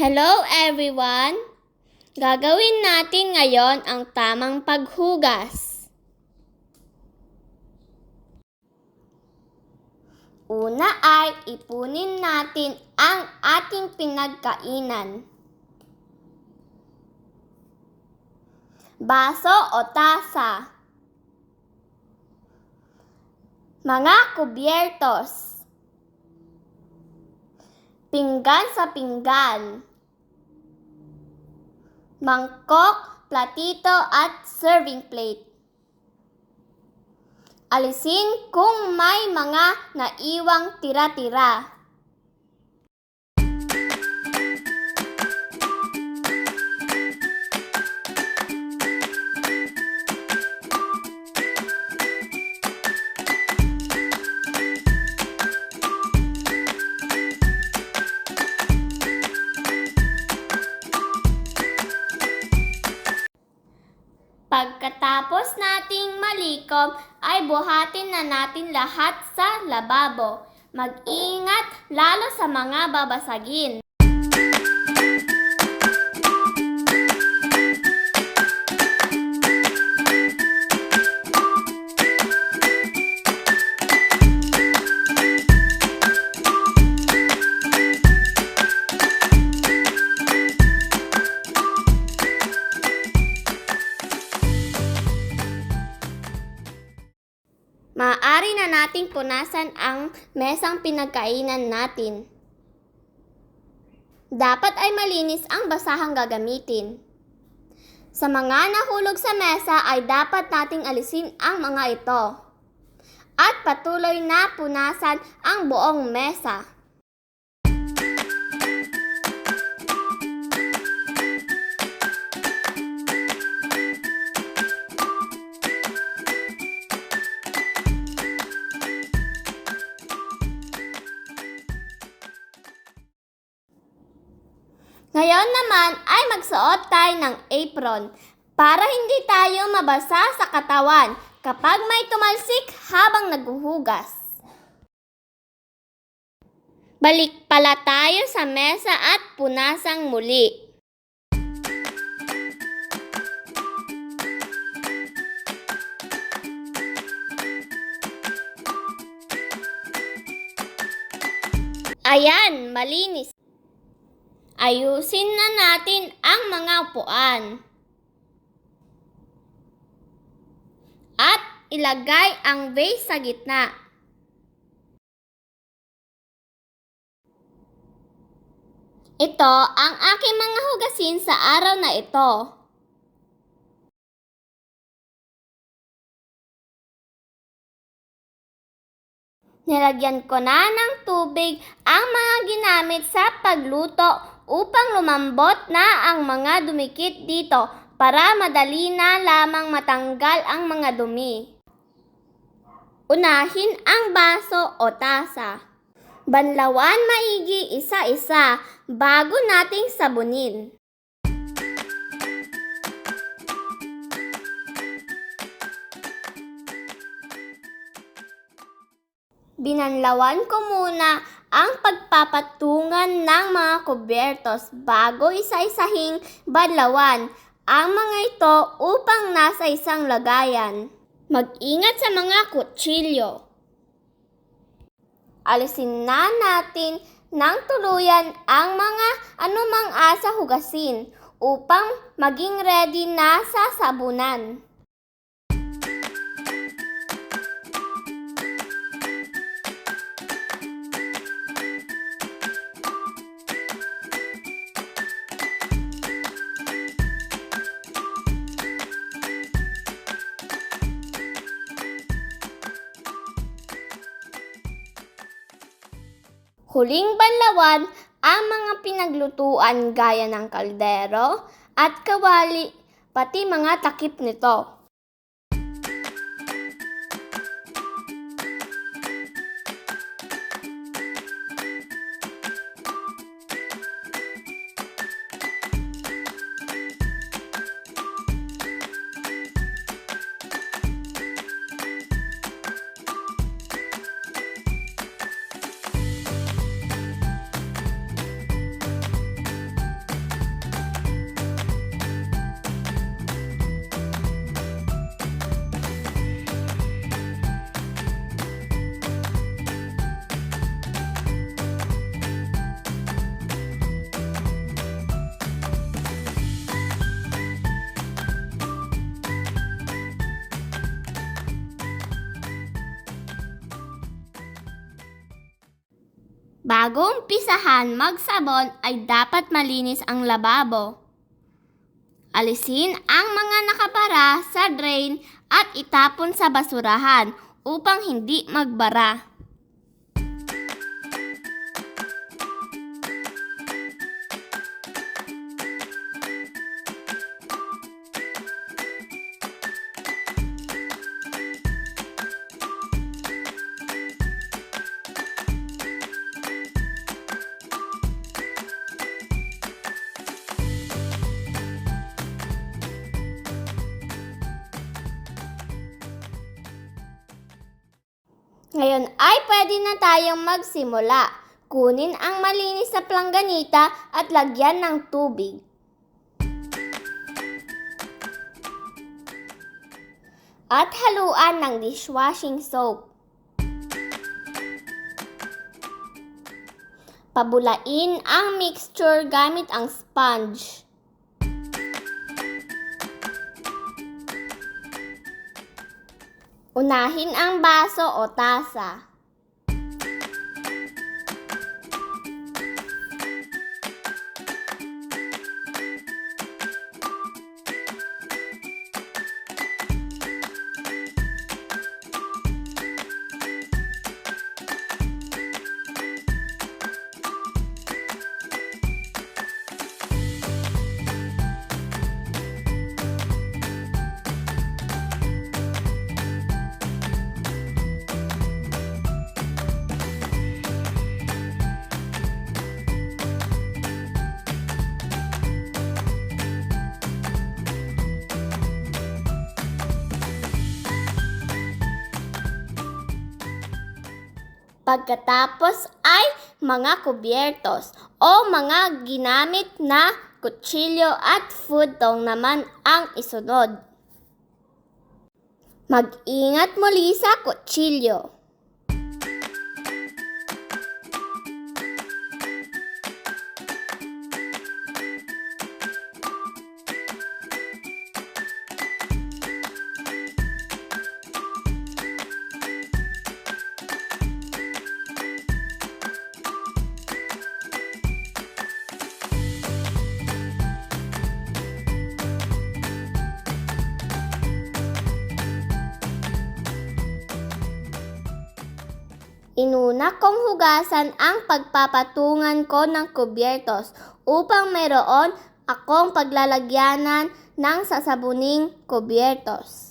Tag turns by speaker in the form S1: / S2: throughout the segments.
S1: Hello everyone! Gagawin natin ngayon ang tamang paghugas. Una ay ipunin natin ang ating pinagkainan. Baso o tasa. Mga kubyertos. Pinggan sa pinggan. Mangkok, platito at serving plate. Alisin kung may mga naiwang tira-tira. Na natin lahat sa lababo. Mag-ingat lalo sa mga babasagin. Maaari na nating punasan ang mesang pinagkainan natin. Dapat ay malinis ang basahang gagamitin. Sa mga nahulog sa mesa ay dapat nating alisin ang mga ito. At patuloy na punasan ang buong mesa. Ngayon naman ay magsuot tayo ng apron para hindi tayo mabasa sa katawan kapag may tumalsik habang naghuhugas. Balik pala tayo sa mesa at punasang muli. Ayan, malinis. Ayusin na natin ang mga upuan. At ilagay ang vase sa gitna. Ito ang aking mga hugasin sa araw na ito. Nilagyan ko na ng tubig ang mga ginamit sa pagluto upang lumambot na ang mga dumikit dito para madali na lamang matanggal ang mga dumi. Unahin ang baso o tasa. Banlawan maigi isa-isa bago nating sabunin. Binanlawan ko muna ang pagpapatungan ng mga kubyertos bago isa-isahing badlawan ang mga ito upang nasa isang lagayan. Mag-ingat sa mga kutsilyo. Alisin na natin ng tuluyan ang mga anumang asa hugasin upang maging ready na sa sabunan. Huling banlawan ang mga pinaglutuan gaya ng kaldero at kawali, pati mga takip nito. Bago umpisahan magsabon ay dapat malinis ang lababo. Alisin ang mga nakabara sa drain at itapon sa basurahan upang hindi magbara. Tayong magsimula. Kunin ang malinis na plangganita at lagyan ng tubig. At haluan ng dishwashing soap. Pabulain ang mixture gamit ang sponge. Unahin ang baso o tasa. Pagkatapos ay mga kubyertos o mga ginamit na kutsilyo at food tong naman ang isunod. Mag-ingat muli sa kutsilyo. Inuna kong hugasan ang pagpapatungan ko ng kubyertos upang mayroon akong paglalagyanan ng sasabuning kubyertos.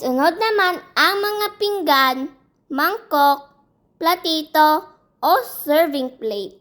S1: Isunod naman ang mga pinggan, mangkok, platito, o serving plate.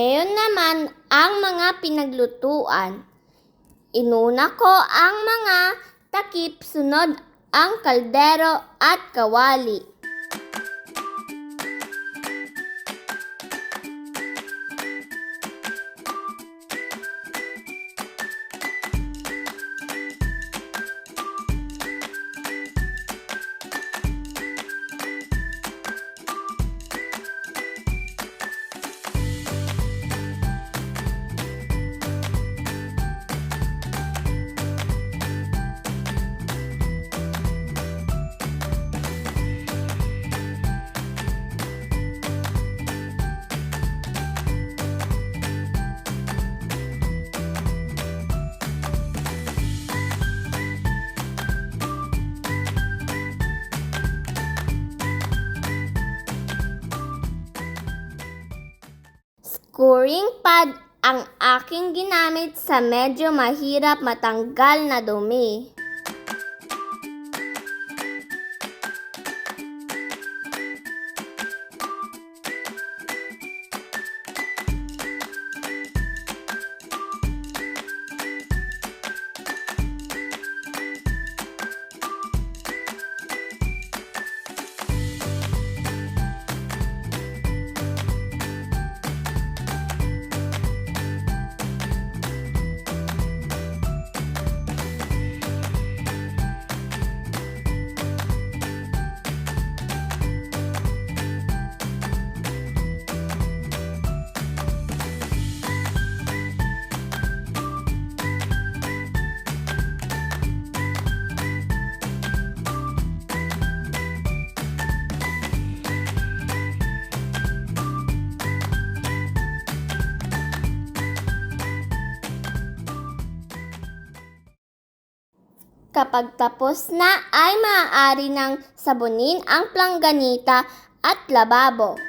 S1: Ngayon naman ang mga pinaglutuan. Inuna ko ang mga takip, sunod ang kaldero at kawali. Scoring pad ang aking ginamit sa medyo mahirap matanggal na dumi. Kapag tapos na ay maaari nang sabunin ang plangganita at lababo.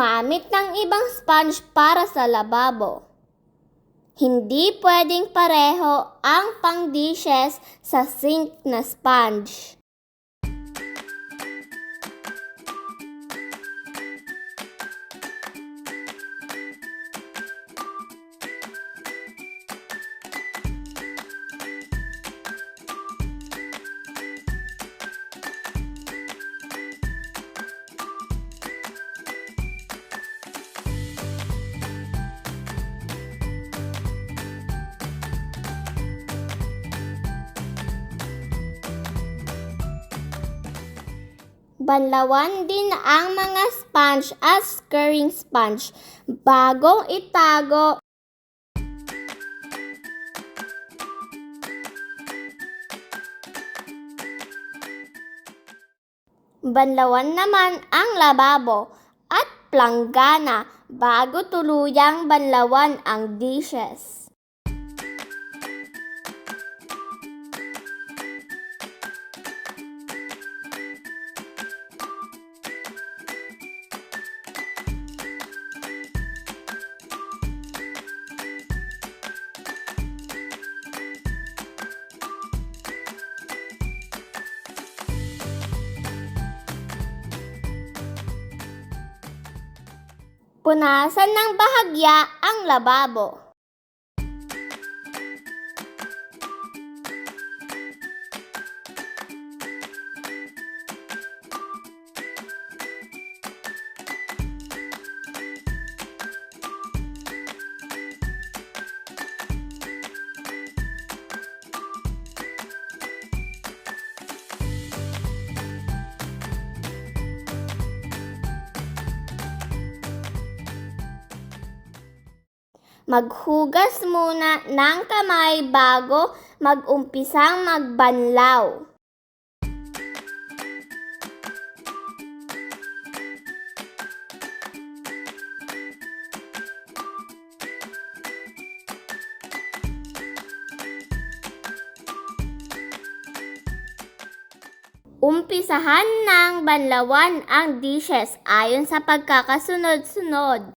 S1: Gumamit ng ibang sponge para sa lababo. Hindi pwedeng pareho ang pang-dishes sa sink na sponge. Banlawan din ang mga sponge at scurrying sponge bagong itago Banlawan naman ang lababo at planggana bago tuluyang banlawan ang dishes. Punasan ng bahagya ang lababo. Maghugas muna ng kamay bago mag-umpisang magbanlaw. Umpisahan ng banlawan ang dishes ayon sa pagkakasunod-sunod.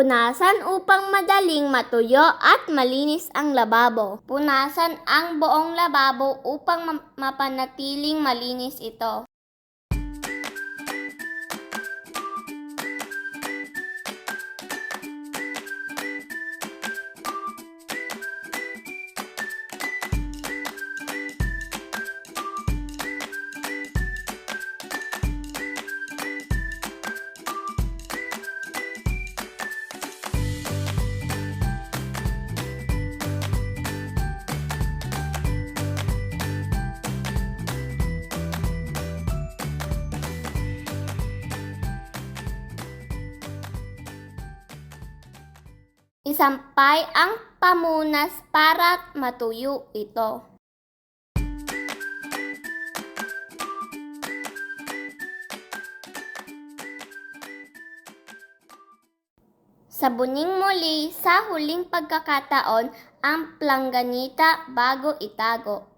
S1: Punasan upang madaling matuyo at malinis ang lababo. Punasan ang buong lababo upang ma- mapanatiling malinis ito. Isampay ang pamunas para matuyo ito. Sabuning muli sa huling pagkakataon ang plangganita bago itago.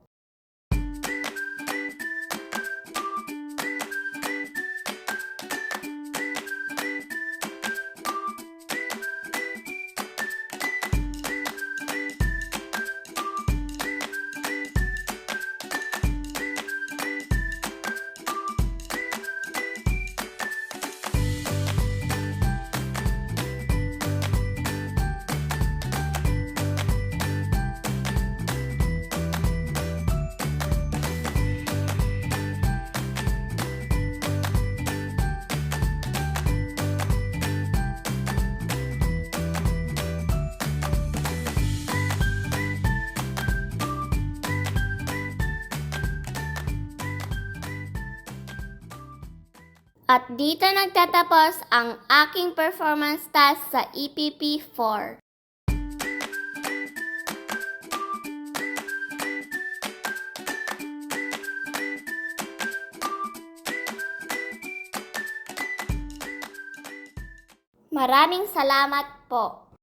S1: At dito nagtatapos ang aking performance task sa EPP 4. Maraming salamat po.